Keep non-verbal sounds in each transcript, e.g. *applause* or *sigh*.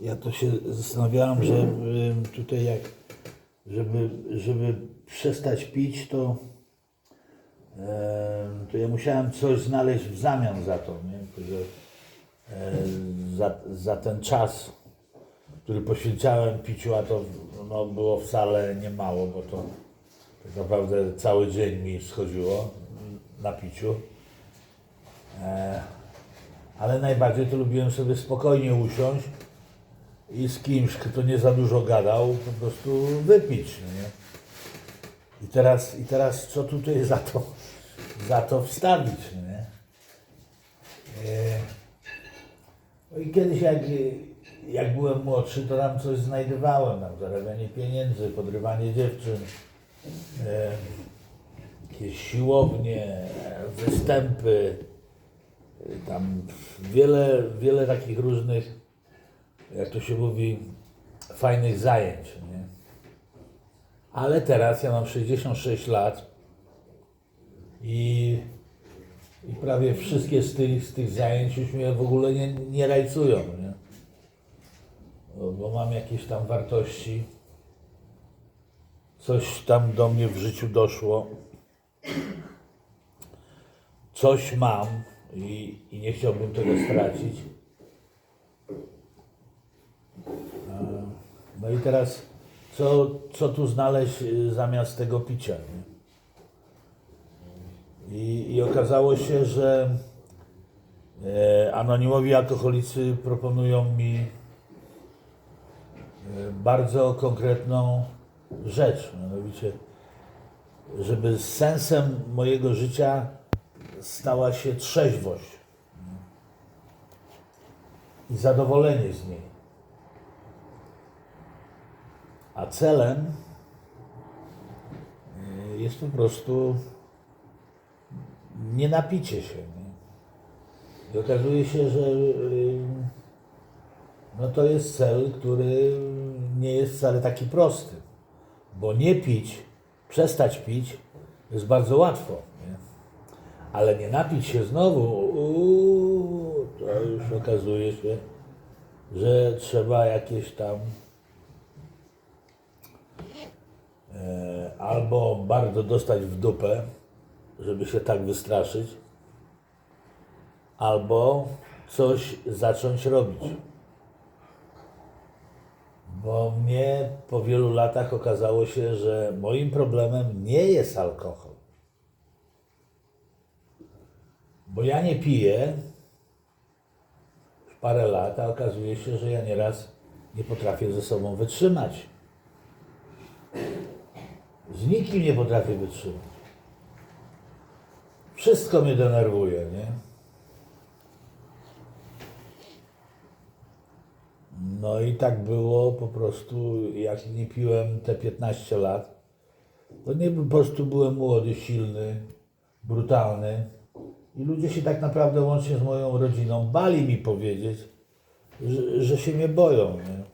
Ja to się zastanawiałem, że tutaj jak, żeby, żeby przestać pić, to, to ja musiałem coś znaleźć w zamian za to, nie? Że, za, za ten czas, który poświęcałem piciu, a to no, było wcale nie mało, bo to tak naprawdę cały dzień mi schodziło na piciu. E, ale najbardziej to lubiłem sobie spokojnie usiąść i z kimś, kto nie za dużo gadał, po prostu wypić. no Nie? I, teraz, I teraz co tutaj za to, za to wstawić? no Nie? E, no i kiedyś jak, jak byłem młodszy, to tam coś znajdowałem, tam zarabianie pieniędzy, podrywanie dziewczyn, e, jakieś siłownie, występy, tam wiele, wiele takich różnych, jak to się mówi, fajnych zajęć. Nie? Ale teraz ja mam 66 lat i, i prawie wszystkie z tych, z tych zajęć już mnie w ogóle nie, nie rajcują. Nie? Bo, bo mam jakieś tam wartości, coś tam do mnie w życiu doszło, coś mam i, i nie chciałbym tego stracić. No i teraz, co, co tu znaleźć y, zamiast tego picia? I, I okazało się, że e, anonimowi alkoholicy proponują mi e, bardzo konkretną rzecz, mianowicie, żeby sensem mojego życia stała się trzeźwość i zadowolenie z niej. A celem y, jest po prostu nie napicie się. Nie? I okazuje się, że y, no to jest cel, który nie jest wcale taki prosty. Bo nie pić, przestać pić jest bardzo łatwo. Ale nie napić się znowu, uuu, to już okazuje się, że trzeba jakieś tam e, albo bardzo dostać w dupę, żeby się tak wystraszyć, albo coś zacząć robić. Bo mnie po wielu latach okazało się, że moim problemem nie jest alkohol. Bo ja nie piję parę lat, a okazuje się, że ja nieraz nie potrafię ze sobą wytrzymać. Z nikim nie potrafię wytrzymać. Wszystko mnie denerwuje, nie? No i tak było po prostu, jak nie piłem te 15 lat, to nie po prostu byłem młody, silny, brutalny. I ludzie się tak naprawdę łącznie z moją rodziną bali mi powiedzieć, że, że się mnie boją. Nie?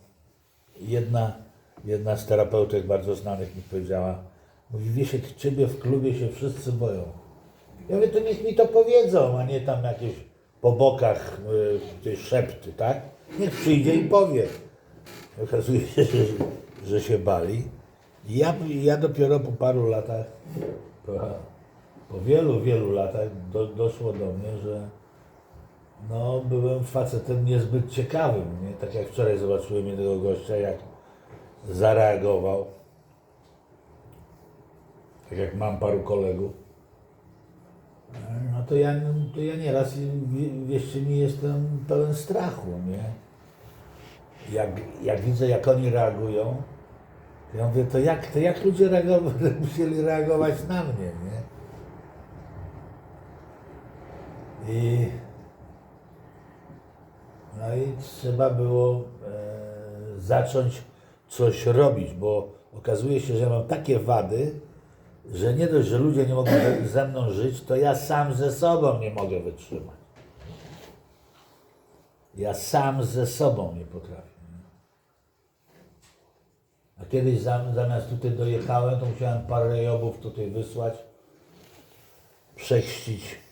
Jedna, jedna z terapeutek bardzo znanych mi powiedziała, mówi, Wiesiek, ciebie w klubie się wszyscy boją. Ja mówię, to niech mi to powiedzą, a nie tam jakieś po bokach y, szepty, tak? Niech przyjdzie i powie. Okazuje się, że, że się bali. Ja, ja dopiero po paru latach, po, po wielu, wielu latach do, doszło do mnie, że no, byłem facetem niezbyt ciekawym. Nie? Tak jak wczoraj zobaczyłem jednego gościa, jak zareagował. Tak jak mam paru kolegów. No to ja, to ja nieraz, wierzcie mi, jestem pełen strachu, nie? Jak, jak widzę, jak oni reagują, ja mówię, to jak, to jak ludzie *laughs* musieli reagować na mnie, nie? I, no i trzeba było e, zacząć coś robić, bo okazuje się, że mam takie wady, że nie dość, że ludzie nie mogą ze- mną żyć, to ja sam ze sobą nie mogę wytrzymać. Ja sam ze sobą nie potrafię. A kiedyś zam- zamiast tutaj dojechałem, to musiałem parę jobów tutaj wysłać, przechrzcić.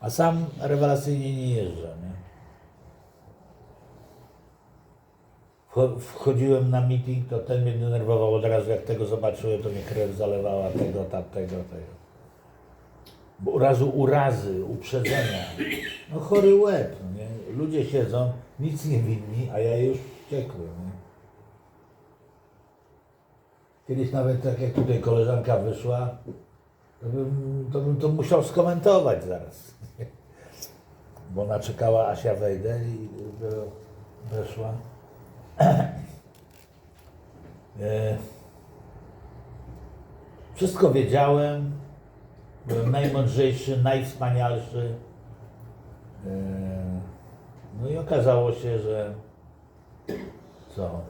A sam rewelacyjnie nie jeżdżę, nie? wcho- wchodziłem na meeting, to ten mnie denerwował od razu, jak tego zobaczyłem, to mnie krew zalewała, tego, tamtego, tego. Bo razu urazy, uprzedzenia. No chory łeb, no nie? Ludzie siedzą, nic nie winni, a ja już wściekły, nie? Kiedyś nawet tak jak tutaj koleżanka wyszła, to bym to, bym to musiał skomentować zaraz. *laughs* Bo ona czekała, aż ja wejdę i weszła. *clears throat* E, Wszystko wiedziałem. Byłem najmądrzejszy, najwspanialszy. E, No i okazało się, że co?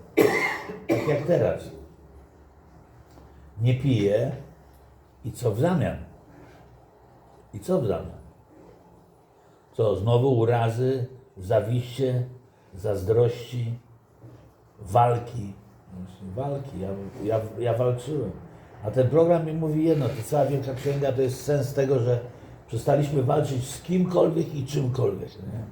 Tak jak teraz. Nie piję i co w zamian? I co w zamian? Co, znowu urazy, zawiście, zazdrości, walki. Właśnie Walki, ja, ja, ja walczyłem. A ten program mi mówi jedno, to cała Wielka Księga to jest sens tego, że przestaliśmy walczyć z kimkolwiek i czymkolwiek. Nie?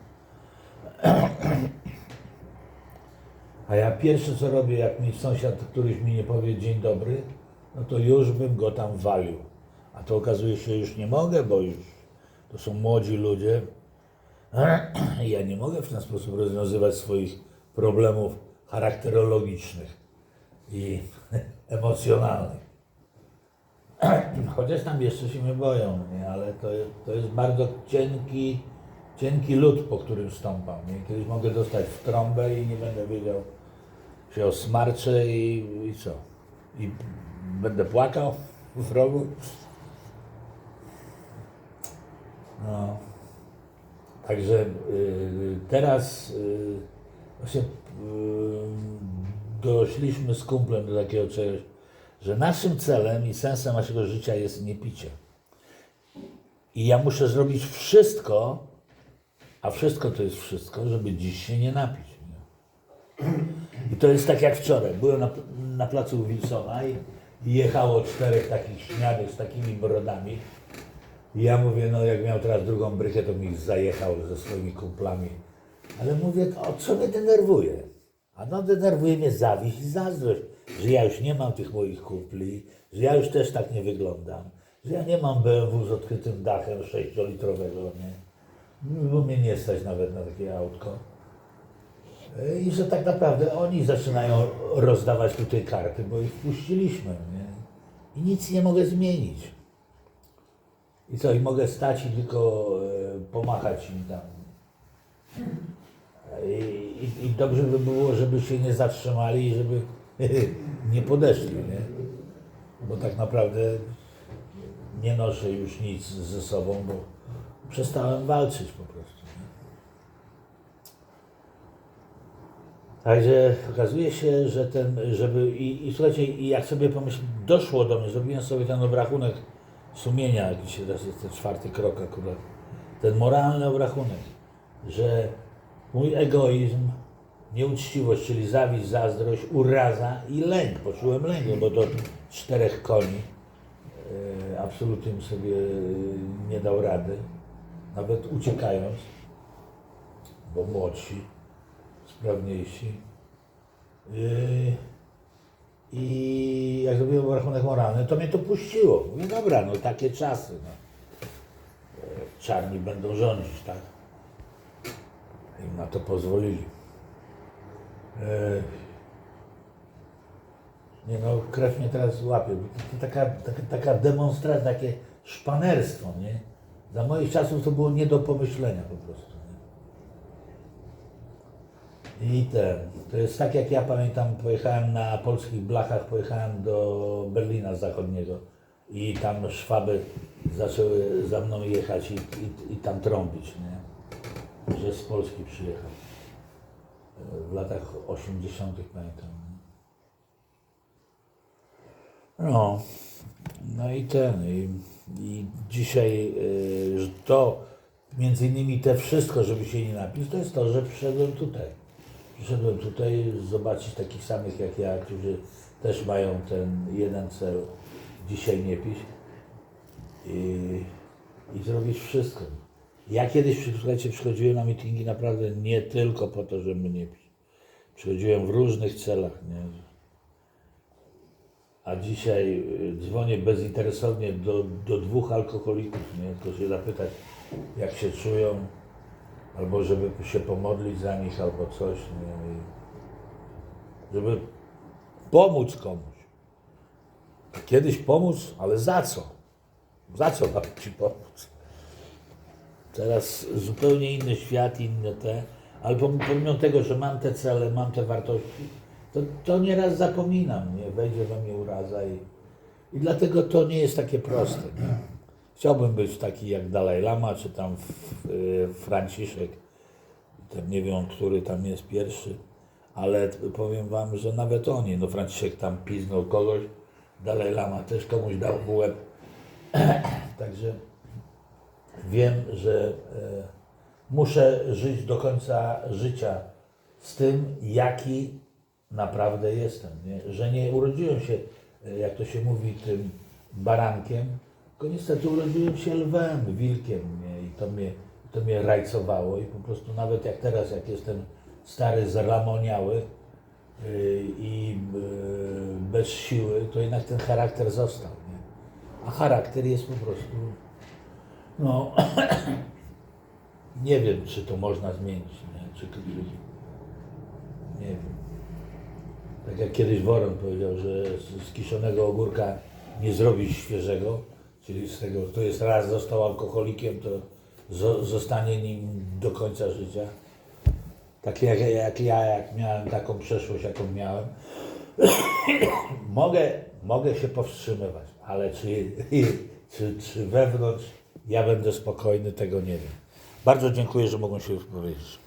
A ja pierwsze co robię, jak mi sąsiad któryś mi nie powie dzień dobry, no to już bym go tam walił. A to okazuje się, już nie mogę, bo już to są młodzi ludzie. *clears throat* Ja nie mogę w ten sposób rozwiązywać swoich problemów charakterologicznych i *laughs* emocjonalnych. *clears throat* Chociaż tam jeszcze się mnie boją, nie? ale to, to jest bardzo cienki, cienki lód, po którym stąpam. Nie? Kiedyś mogę dostać w trąbę i nie będę wiedział, się osmarczę i, i co? I będę płakał w rogu? No. Także y, teraz y, właśnie y, doszliśmy z kumplem do takiego czegoś, że naszym celem i sensem naszego życia jest nie picie. I ja muszę zrobić wszystko, a wszystko to jest wszystko, żeby dziś się nie napić. Nie? I to jest tak jak wczoraj. Byłem na, na placu Wilsona i, jechało czterech takich śniadych z takimi brodami. I ja mówię, no jak miał teraz drugą brychę, to mi zajechał ze swoimi kumplami. Ale mówię, o co mnie denerwuje? A no denerwuje mnie zawiść i zazdrość, że ja już nie mam tych moich kumpli, że ja już też tak nie wyglądam, że ja nie mam BMW z odkrytym dachem 6-litrowego, nie? Bo mnie nie stać nawet na takie autko. I że tak naprawdę oni zaczynają rozdawać tutaj karty, bo ich wpuściliśmy, nie? I nic nie mogę zmienić. I co, i mogę stać i tylko e, pomachać im tam. I, i, I dobrze by było, żeby się nie zatrzymali i żeby *laughs* nie podeszli, nie? Bo tak naprawdę nie noszę już nic ze sobą, bo przestałem walczyć po prostu. Nie? Także okazuje się, że ten, żeby i, i słuchajcie, i jak sobie pomyślałem, doszło do mnie, zrobiłem sobie ten obrachunek sumienia, jakiś teraz jest ten czwarty krok akurat, ten moralny obrachunek, że mój egoizm, nieuczciwość, czyli zawiść, zazdrość, uraza i lęk, poczułem lęk, no bo to czterech koni, e, absolutnie sobie nie dał rady, nawet uciekając, bo młodsi, sprawniejsi. Yy, I jak zrobiłem rachunek moralny, to mnie to puściło. Mówię, dobra, no takie czasy. No. E, Czarni będą rządzić, tak? Im na to pozwolili. E, Nie no, krew mnie teraz łapie. taka, taka, taka demonstracja, takie szpanerstwo, nie? Za moich czasów to było nie do pomyślenia po prostu. I ten, to jest tak jak ja pamiętam, pojechałem na polskich blachach, pojechałem do Berlina Zachodniego i tam szwaby zaczęły za mną jechać i, i, i tam trąbić, nie? że z Polski przyjechał. W latach 80. pamiętam. No, no i ten, i, i dzisiaj y, to, między innymi te wszystko, żeby się nie napić, to jest to, że przyszedłem tutaj. Przyszedłem tutaj zobaczyć takich samych jak ja, którzy też mają ten jeden cel, dzisiaj nie pić i, i zrobić wszystko. Ja kiedyś, słuchajcie, przychodziłem na mityngi naprawdę nie tylko po to, żeby nie pić. Przychodziłem w różnych celach, nie? A dzisiaj y, dzwonię bezinteresownie do, do dwóch alkoholików, nie? Tylko się zapytać, jak się czują, albo żeby się pomodlić za nich, albo coś, nie? I żeby pomóc komuś. Kiedyś pomóc, ale za co? Za co mam ci pomóc? Teraz zupełnie inny świat, inne te, ale pom- pomimo tego, że mam te cele, mam te wartości, to, to nieraz zapominam, nie? Wejdzie we mnie uraza i, i dlatego to nie jest takie proste. Nie? Chciałbym być taki jak Dalaj Lama, czy tam y, Franciszek, tam nie wiem, który tam jest pierwszy, ale powiem wam, że nawet oni, no Franciszek tam piznął kogoś, Dalaj Lama też komuś dał w łeb, *clears throat* także wiem, że e, muszę żyć do końca życia z tym, jaki naprawdę jestem. Nie? Że nie urodziłem się, e, jak to się mówi, tym barankiem, tylko niestety urodziłem się lwem, wilkiem. Nie? I to mnie, to mnie rajcowało. I po prostu nawet jak teraz, jak jestem stary, zramoniały yy, i yy, bez siły, to jednak ten charakter został. Nie? A charakter jest po prostu no, *clears throat* nie wiem, czy to można zmienić, nie? Czy, czy, nie wiem. Tak jak kiedyś Woron powiedział, że z, kiszonego ogórka nie zrobić świeżego, czyli z tego, kto jest raz został alkoholikiem, to zo, zostanie nim do końca życia. Tak jak, jak ja, jak miałem taką przeszłość, jaką miałem, *coughs* mogę, mogę się powstrzymywać, ale czy, *coughs* czy, czy wewnątrz ja będę spokojny, tego nie wiem. Bardzo dziękuję, że mogłem się wypowiedzieć.